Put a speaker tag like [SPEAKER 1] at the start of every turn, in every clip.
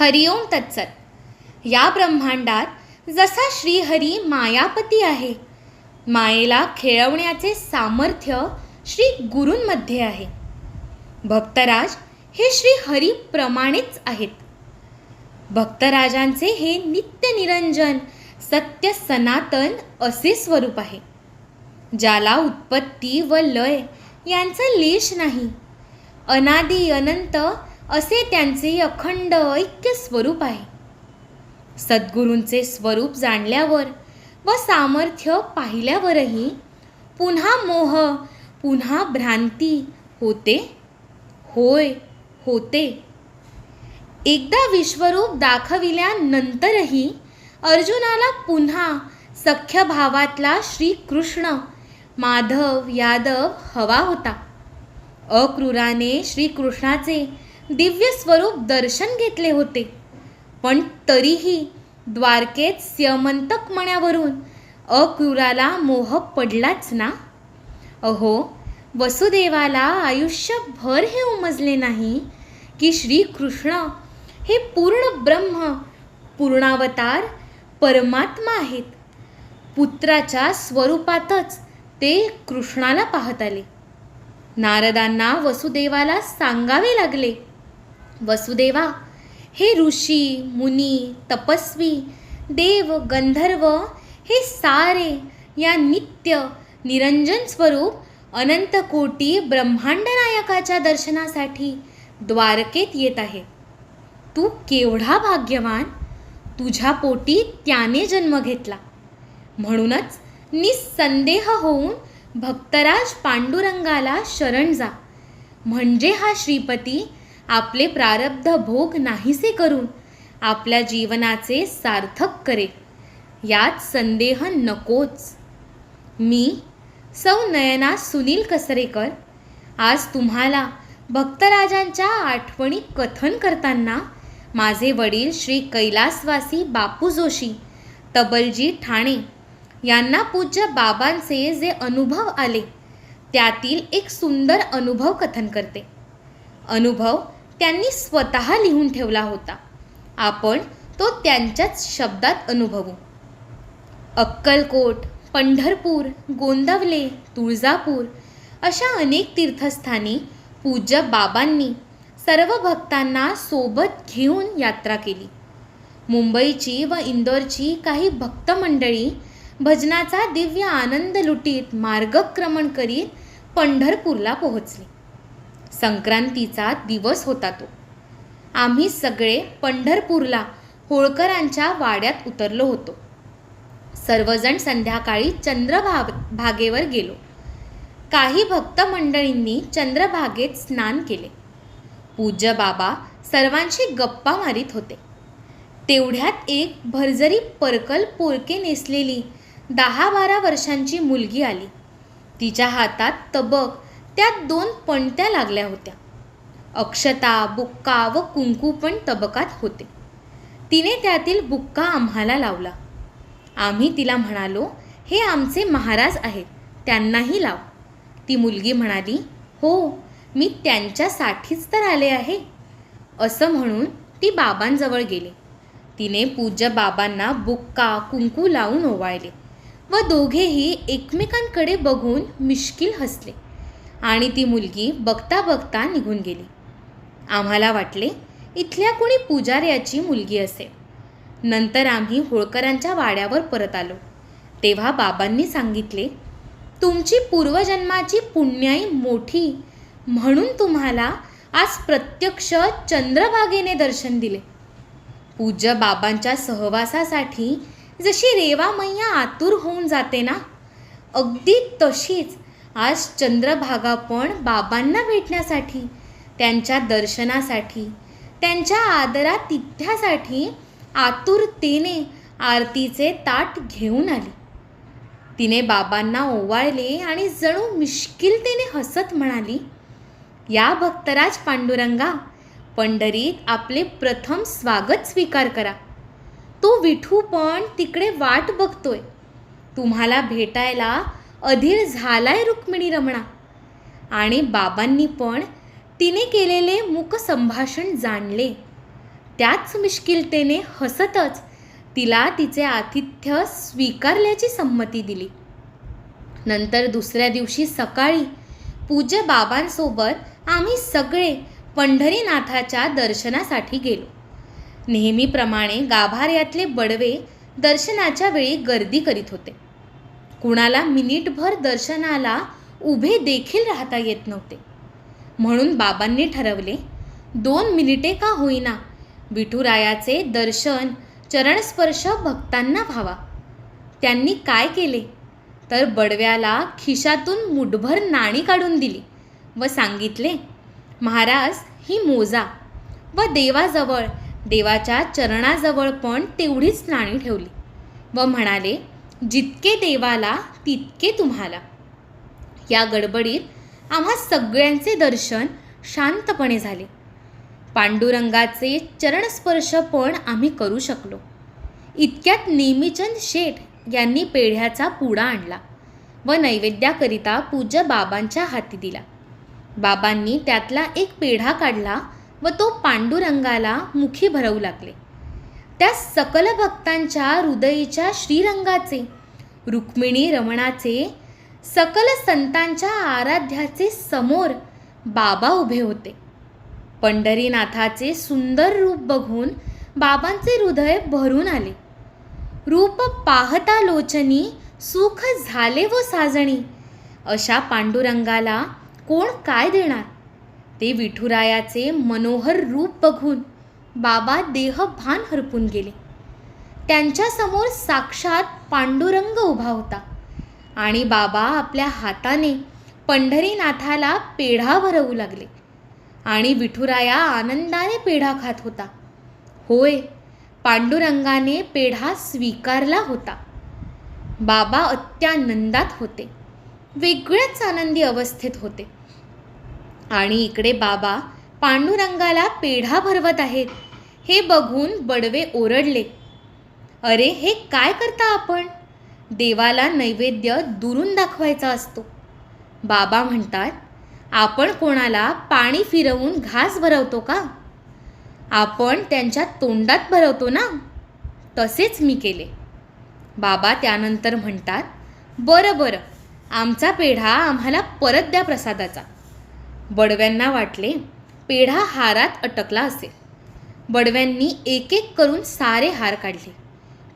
[SPEAKER 1] हरिओम तत्सत. या ब्रह्मांडात जसा श्रीहरी मायापती आहे मायेला खेळवण्याचे सामर्थ्य श्री गुरूंमध्ये आहे. भक्तराज हे श्री हरीप्रमाणेच आहेत. भक्तराजांचे हे नित्य निरंजन सत्य सनातन असे स्वरूप आहे. ज्याला उत्पत्ती व लय यांचा लेश नाही अनादी अनंत असे त्यांचे अखंड ऐक्य स्वरूप आहे. सद्गुरूंचे स्वरूप जाणल्यावर व सामर्थ्य पाहिल्यावरही पुन्हा मोह पुन्हा भ्रांती होते होय होते. एकदा विश्वरूप दाखविल्यानंतरही अर्जुनाला पुन्हा सख्य भावातला श्रीकृष्ण माधव यादव हवा होता. अक्रूराने श्रीकृष्णाचे दिव्य स्वरूप दर्शन घेतले होते. पण तरीही द्वारकेत स्यमंतक मण्यावरून अक्रूराला मोह पडलाच ना? अहो वसुदेवाला आयुष्यभर हे उमजले नाही की श्रीकृष्ण हे पूर्ण ब्रह्म पूर्णावतार परमात्मा आहेत. पुत्राच्या स्वरूपातच ते कृष्णाला पाहत आले. नारदांना वसुदेवाला सांगावे लागले वसुदेवा हे ऋषी मुनी तपस्वी देव गंधर्व हे सारे या नित्य निरंजन स्वरूप अनंत कोटी ब्रह्मांड नायकाच्या दर्शनासाठी द्वारकेत येत आहे. तू केवढा भाग्यवान तुझ्या पोटी त्याने जन्म घेतला. म्हणूनच निसंदेह होऊन भक्तराज पांडुरंगाला शरण जा. म्हणजे हा श्रीपती आपले प्रारब्ध भोग नाहीसे करून आपल्या जीवनाचे सार्थक करेल यात संदेह नकोच. मी सौ नयना सुनील कसरेकर. आज तुम्हाला भक्तराजांच्या आठवणी कथन करताना माझे वडील श्री कैलासवासी बापू जोशी तबलजी ठाणे यांना पूज्य बाबांचे जे अनुभव आले त्यातील एक सुंदर अनुभव कथन करते. अनुभव त्यांनी स्वतः लिहून ठेवला होता. आपण तो त्यांच्याच शब्दात अनुभवू. अक्कलकोट पंढरपूर गोंदवले तुळजापूर अशा अनेक तीर्थस्थानी पूज्य बाबांनी सर्व भक्तांना सोबत घेऊन यात्रा केली. मुंबईची व इंदोरची काही भक्त मंडळी भजनाचा दिव्य आनंद लुटीत मार्गक्रमण करीत पंढरपूरला पोहोचले. संक्रांतीचा दिवस होता तो. आम्ही सगळे पंढरपूरला होळकरांच्या वाड्यात उतरलो होतो. सर्वजण संध्याकाळी चंद्रभा भागेवर गेलो. काही भक्त मंडळींनी चंद्रभागेत स्नान केले. पूज्य बाबा सर्वांशी गप्पा मारित होते. तेवढ्यात एक भरजरी परकल पोरके नेसलेली दहा बारा वर्षांची मुलगी आली. तिच्या हातात तबक त्यात दोन पणत्या लागल्या होत्या. अक्षता बुक्का व कुंकू पण तबकात होते. तिने त्यातील बुक्का आम्हाला लावला. आम्ही तिला म्हणालो हे आमचे महाराज आहेत त्यांनाही लाव. ती मुलगी म्हणाली हो मी त्यांच्यासाठीच तर आले आहे. असं म्हणून ती बाबांजवळ गेली. तिने पूज्य बाबांना बुक्का कुंकू लावून ओवाळले व दोघेही एकमेकांकडे बघून मिश्किल हसले. आणि ती मुलगी बघता बघता निघून गेली. आम्हाला वाटले इथल्या कोणी पुजाऱ्याची मुलगी असेल. नंतर आम्ही होळकरांच्या वाड्यावर परत आलो. तेव्हा बाबांनी सांगितले तुमची पूर्वजन्माची पुण्याई मोठी म्हणून तुम्हाला आज प्रत्यक्ष चंद्रभागेने दर्शन दिले. पूज्य बाबांच्या सहवासासाठी जशी रेवा मैया आतुर होऊन जाते ना अगदी तशीच आज चंद्रभागा पण बाबांना भेटण्यासाठी त्यांच्या दर्शनासाठी त्यांच्या आदरातिथ्यासाठी आतुरतेने आरतीचे ताट घेऊन आली. तिने बाबांना ओवाळले आणि जणू मिश्किलतेने हसत म्हणाली या भक्तराज पांडुरंगा पंढरीत आपले प्रथम स्वागत स्वीकार करा. तो विठू पण तिकडे वाट बघतोय. तुम्हाला भेटायला अधीर झालाय रुक्मिणी रमणा. आणि बाबांनी पण तिने केलेले मूक संभाषण जाणले. त्याच मिश्किलतेने हसतच तिला तिचे आतिथ्य स्वीकारल्याची संमती दिली. नंतर दुसऱ्या दिवशी सकाळी पूज्य बाबांसोबत आम्ही सगळे पंढरीनाथाच्या दर्शनासाठी गेलो. नेहमीप्रमाणे गाभाऱ्यातले बडवे दर्शनाच्या वेळी गर्दी करीत होते. कुणाला मिनिटभर दर्शनाला उभे देखील राहता येत नव्हते. म्हणून बाबांनी ठरवले दोन मिनिटे का होईना विठुरायाचे दर्शन चरणस्पर्श भक्तांना व्हावा. त्यांनी काय केले? तर बडव्याला खिशातून मुठभर नाणी काढून दिली व सांगितले महाराज ही मोजा व देवाजवळ देवाच्या चरणाजवळ पण तेवढीच नाणी ठेवली. व म्हणाले जितके देवाला तितके तुम्हाला. या गडबडीत आम्हा सगळ्यांचे दर्शन शांतपणे झाले. पांडुरंगाचे चरणस्पर्श पण आम्ही करू शकलो. इतक्यात नेमीचंद शेठ यांनी पेढ्याचा पुडा आणला व नैवेद्याकरिता पूज्य बाबांच्या हाती दिला. बाबांनी त्यातला एक पेढा काढला व तो पांडुरंगाला मुखी भरवू लागले. त्या सकल भक्तांच्या हृदयीच्या श्रीरंगाचे रुक्मिणी रमणाचे सकल संतांच्या आराध्याचे समोर बाबा उभे होते. पंढरीनाथाचे सुंदर रूप बघून बाबांचे हृदय भरून आले. रूप पाहता लोचनी सुख झाले व साजणी. अशा पांडुरंगाला कोण काय देणार? ते विठुरायाचे मनोहर रूप बघून बाबा देह भान हरपून गेले. त्यांच्यासमोर साक्षात पांडुरंग उभा होता आणि बाबा आपल्या हाताने पंढरीनाथाला पेढा भरवू लागले आणि विठुराया आनंदाने पेढा खात होता. होय पांडुरंगाने पेढा स्वीकारला होता. बाबा अत्यानंदात होते. वेगळ्याच आनंदी अवस्थेत होते. आणि इकडे बाबा पांडुरंगाला पेढा भरवत आहेत. हे बघून बडवे ओरडले. अरे हे काय करता आपण? देवाला नैवेद्य दुरून दाखवायचा असतो. बाबा म्हणतात आपण कोणाला पाणी फिरवून घास भरवतो का? आपण त्यांच्या तोंडात भरवतो ना? तसेच मी केले. बाबा त्यानंतर म्हणतात बरं बरं आमचा पेढा आम्हाला परत द्या प्रसादाचा. बडव्यांना वाटले पेढा हारात अटकला असेल. बडव्यांनी एक एक करून सारे हार काढले.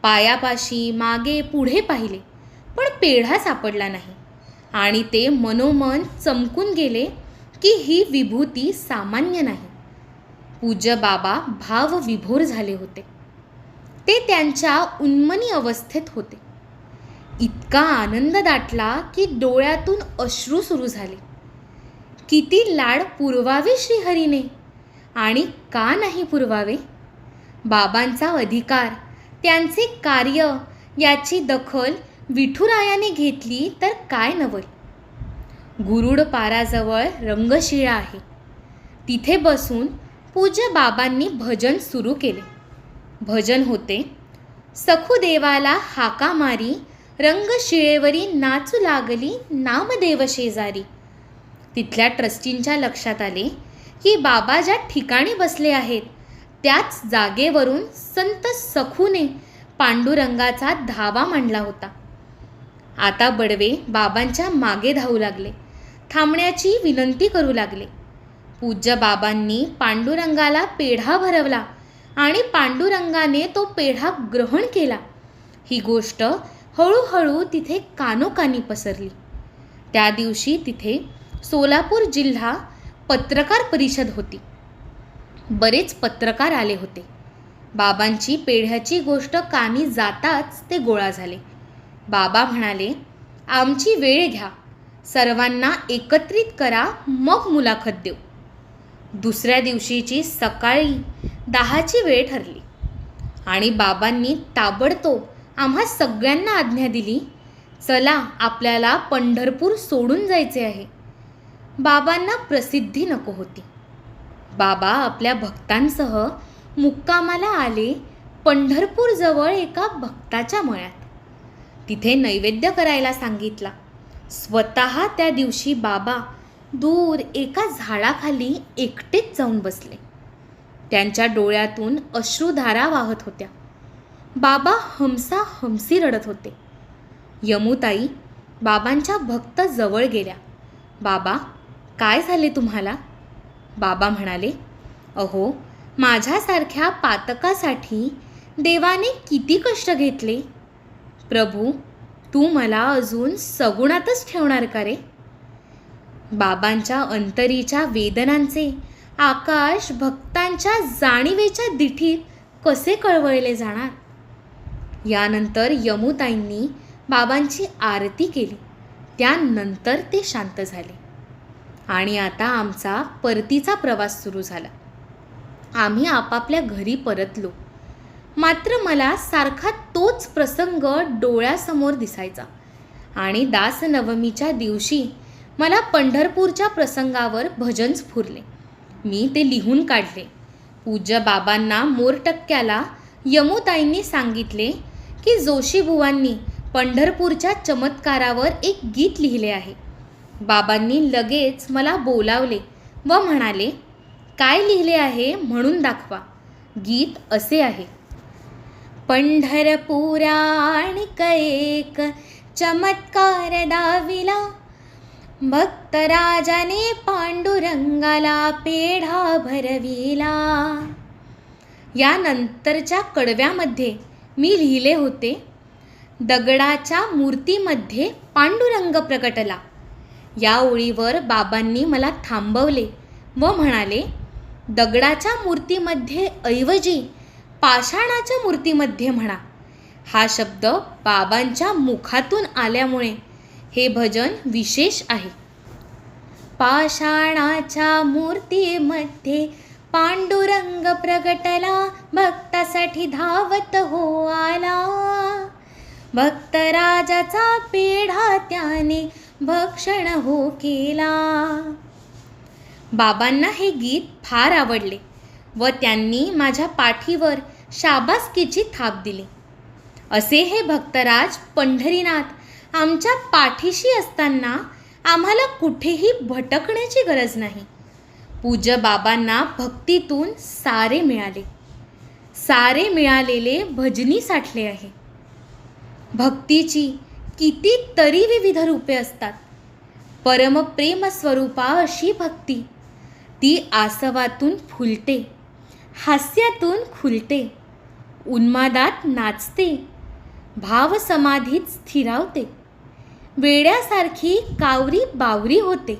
[SPEAKER 1] पायापाशी मागे पुढे पाहिले पण पेढा सापडला नाही. आणि ते मनोमन चमकून गेले की ही विभूती सामान्य नाही. पूज्य बाबा भावविभोर झाले होते. ते त्यांच्या उन्मनी अवस्थेत होते. इतका आनंद दाटला की डोळ्यातून अश्रू सुरू झाले. किती लाड पुरवावे श्रीहरीने! आणि का नाही पुरवावे? बाबांचा अधिकार त्यांचे कार्य याची दखल विठुरायाने घेतली तर काय नवल? गुरुड पाराजवळ रंगशिळा आहे. तिथे बसून पूज्य बाबांनी भजन सुरू केले. भजन होते सखुदेवाला हाका मारी रंगशिळेवरी नाचू लागली नामदेव शेजारी. तिथल्या ट्रस्टींच्या लक्षात आले की बाबा ज्या ठिकाणी बसले आहेत त्याच जागेवरून संत सखूने पांडुरंगाचा धावा मांडला होता. आता बडवे बाबांच्या मागे धावू लागले. थांबण्याची विनंती करू लागले. पूज्य बाबांनी पांडुरंगाला पेढा भरवला आणि पांडुरंगाने तो पेढा ग्रहण केला. ही गोष्ट हळूहळू तिथे कानोकानी पसरली. त्या दिवशी तिथे सोलापूर जिल्हा पत्रकार परिषद होती. बरेच पत्रकार आले होते. बाबांची पेढ्याची गोष्ट कानी जाताच ते गोळा झाले. बाबा म्हणाले आमची वेळ घ्या. सर्वांना एकत्रित करा मग मुलाखत देऊ. दुसऱ्या दिवशीची सकाळी दहाची वेळ ठरली. आणि बाबांनी ताबडतोब आम्हा सगळ्यांना आज्ञा दिली चला आपल्याला पंढरपूर सोडून जायचे आहे. बाबांना प्रसिद्धी नको होती. बाबा आपल्या भक्तांसह मुक्कामाला आले पंढरपूरजवळ एका भक्ताच्या मळ्यात. तिथे नैवेद्य करायला सांगितला. स्वतः त्या दिवशी बाबा दूर एका झाडाखाली एकटेच जाऊन बसले. त्यांच्या डोळ्यातून अश्रुधारा वाहत होत्या. बाबा हमसा हमसी रडत होते. यमुताई बाबांच्या भक्त जवळ गेल्या. बाबा काय झाले तुम्हाला? बाबा म्हणाले अहो माझ्यासारख्या पातकासाठी देवाने किती कष्ट घेतले? प्रभू तू मला अजून सगुणातच ठेवणार का रे? बाबांच्या अंतरीच्या वेदनांचे आकाश भक्तांच्या जाणीवेच्या दिठीत कसे कळवळले जाणार? यानंतर यमुताईंनी बाबांची आरती केली. त्यानंतर ते शांत झाले. आणि आता आमचा परतीचा प्रवास सुरू झाला. आम्ही आपापल्या घरी परतलो. मात्र मला सारखा तोच प्रसंग डोळ्यासमोर दिसायचा आणि दासनवमीच्या दिवशी मला पंढरपूरच्या प्रसंगावर भजन स्फुरले. मी ते लिहून काढले. पूज्य बाबांना मोरटक्क्याला यमुताईंनी सांगितले की जोशीबुवांनी पंढरपूरच्या चमत्कारावर एक गीत लिहिले आहे. बाबांनी लगेच मला बोलावले व म्हणाले काय लिहिले आहे म्हणून दाखवा. गीत असे आहे. पंढरपुराणिक एक चमत्कार दाविला. भक्त राजाने पांडुरंगाला पेढा भरविला. यानंतरच्या कडव्यामध्ये मी लिहिले होते दगडाच्या मूर्तीमध्ये पांडुरंग प्रकटला. या ओळीवर बाबांनी मला थांबवले. व म्हणाले दगडाच्या मूर्तीमध्ये ऐवजी पाषाणाच्या मूर्तीमध्ये म्हणा. हा शब्द बाबांच्या मुखातून आल्यामुळे हे भजन विशेष आहे. पाषाणाच्या मूर्तीमध्ये पांडुरंग प्रगटला भक्तासाठी धावत हो आला. भक्तराजाचा पेढा त्याने भक्षण हो केला. बाबांना हे गीत फार आवडले व त्यांनी माझ्या पाठीवर शाबासकीची थाप दिली. असे हे भक्तराज पंढरीनाथ आमच्या पाठीशी असताना आम्हाला कुठेही भटकण्याची गरज नाही. पूज्य बाबांना भक्तीतून सारे मिळाले. सारे मिळालेले भजनी साठले आहे. भक्तीची कितीतरी विविध रूपे असतात. परमप्रेम स्वरूपा अशी भक्ती. ती आसवातून फुलते हास्यातून खुलते उन्मादात नाचते भावसमाधीत स्थिरावते वेड्यासारखी कावरी बावरी होते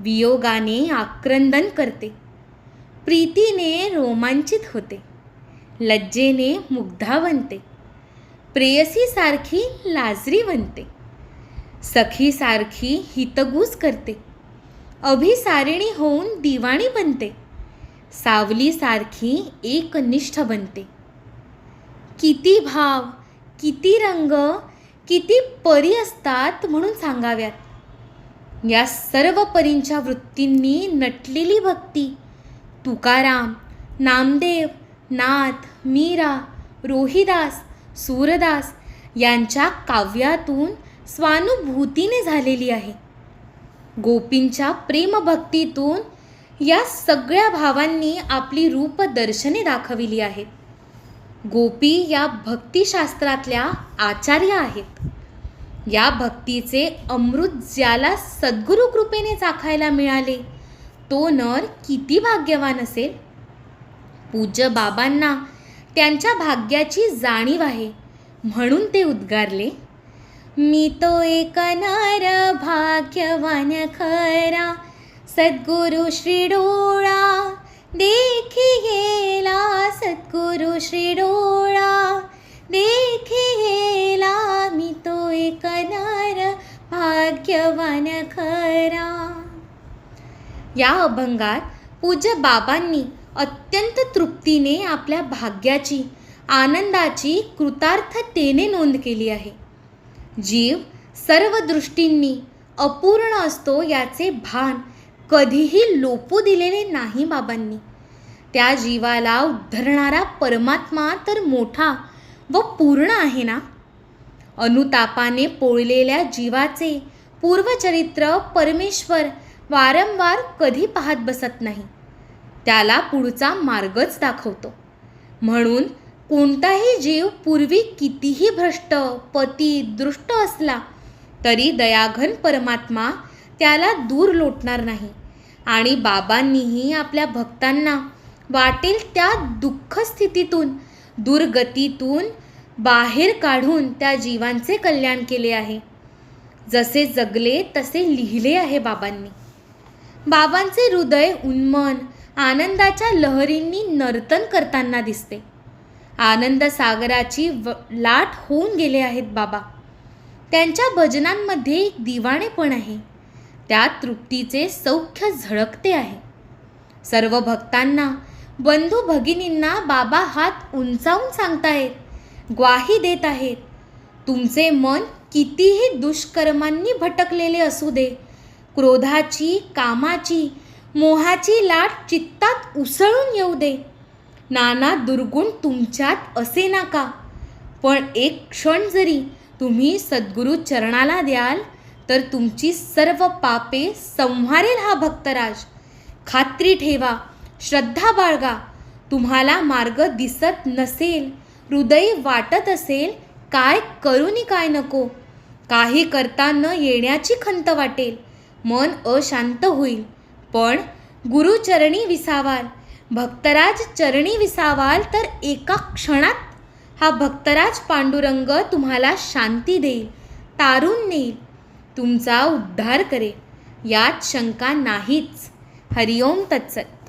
[SPEAKER 1] वियोगाने आक्रंदन करते प्रीतीने रोमांचित होते लज्जेने मुग्धा बनते प्रेयसीसारखी लाजरी बनते. सखीसारखी हितगूज करते. अभिसारिणी होऊन दिवाणी बनते. सावलीसारखी एकनिष्ठ बनते. किती भाव किती रंग किती परी असतात म्हणून सांगाव्यात. या सर्व परींच्या वृत्तींनी नटलेली भक्ती. तुकाराम नामदेव नाथ मीरा रोहिदास सूरदास यांच्या काव्यातून स्वानुभूतीने झालेली आहे. गोपींच्या प्रेमभक्तीतून या सगळ्या भावांनी आपली रूपदर्शने दाखविली आहेत. गोपी या भक्तिशास्त्रातल्या आचार्य आहेत. या भक्तीचे अमृत ज्याला सद्गुरु कृपेने चाखायला मिळाले तो नर किती भाग्यवान असेल? पूज्य बाबांना त्यांच्या भाग्याची जाणीव आहे. म्हणून ते उद्गारले मी तो एक नर भाग्यवान खरा सद्गुरु श्री डोळा देखी गेला सद्गुरु श्री डोळा देखी गेला मी तो एक नर भाग्यवान खरा. या अभंगात पूज्य बाबांनी अत्यंत तृप्तीने आपल्या भाग्याची आनंदाची कृतार्थतेने नोंद केली आहे. जीव सर्व दृष्टींनी अपूर्ण असतो याचे भान कधीही लोपू दिलेले नाही बाबांनी. त्या जीवाला उद्धरणारा परमात्मा तर मोठा व पूर्ण आहे ना? अनुतापाने पोळलेल्या जीवाचे पूर्वचरित्र परमेश्वर वारंवार कधी पाहत बसत नाही. त्याला पुढचा मार्गच दाखवतो. म्हणून कोणताही जीव पूर्वी कितीही भ्रष्ट पती दृष्ट असला तरी दयाघन परमात्मा त्याला दूर लोटणार नाही आणि बाबांनीही आपल्या भक्तांना वाटेल त्या दुःख स्थितीतून दुर्गतीतून बाहेर काढून त्या जीवांचे कल्याण केले आहे. जसे जगले तसे लिहिले आहे बाबांनी. बाबांचे हृदय उन्मन आनंदाच्या लहरींनी नर्तन करताना दिसते. आनंद सागराची व लाट होऊन गेले आहेत बाबा. त्यांच्या भजनांमध्ये एक दिवाणेपण आहे. त्या तृप्तीचे सौख्य झळकते आहे. सर्व भक्तांना बंधू भगिनींना बाबा हात उंचावून सांगतायत ग्वाही देत आहेत. तुमचे मन कितीही दुष्कर्मांनी भटकलेले असू दे क्रोधाची कामाची मोहाची लाट चित्तात उसळून येऊ दे. नाना दुर्गुण तुमच्यात असे नाका. पण एक क्षण जरी तुम्ही सद्गुरू चरणाला द्याल तर तुमची सर्व पापे संहारेल हा भक्तराज. खात्री ठेवा श्रद्धा बाळगा तुम्हाला मार्ग दिसत नसेल हृदय वाटत असेल काय करूनी काय नको. काही करता न येण्याची खंत वाटेल मन अशांत होईल. पण गुरुचरणी विसावाल. भक्तराज चरणी विसावाल तर एका क्षणात हा भक्तराज पांडुरंग तुम्हाला शांती देईल तारून नेईल. तुमचा उद्धार करेल. यात शंका नाहीच. हरिओम तत्सत.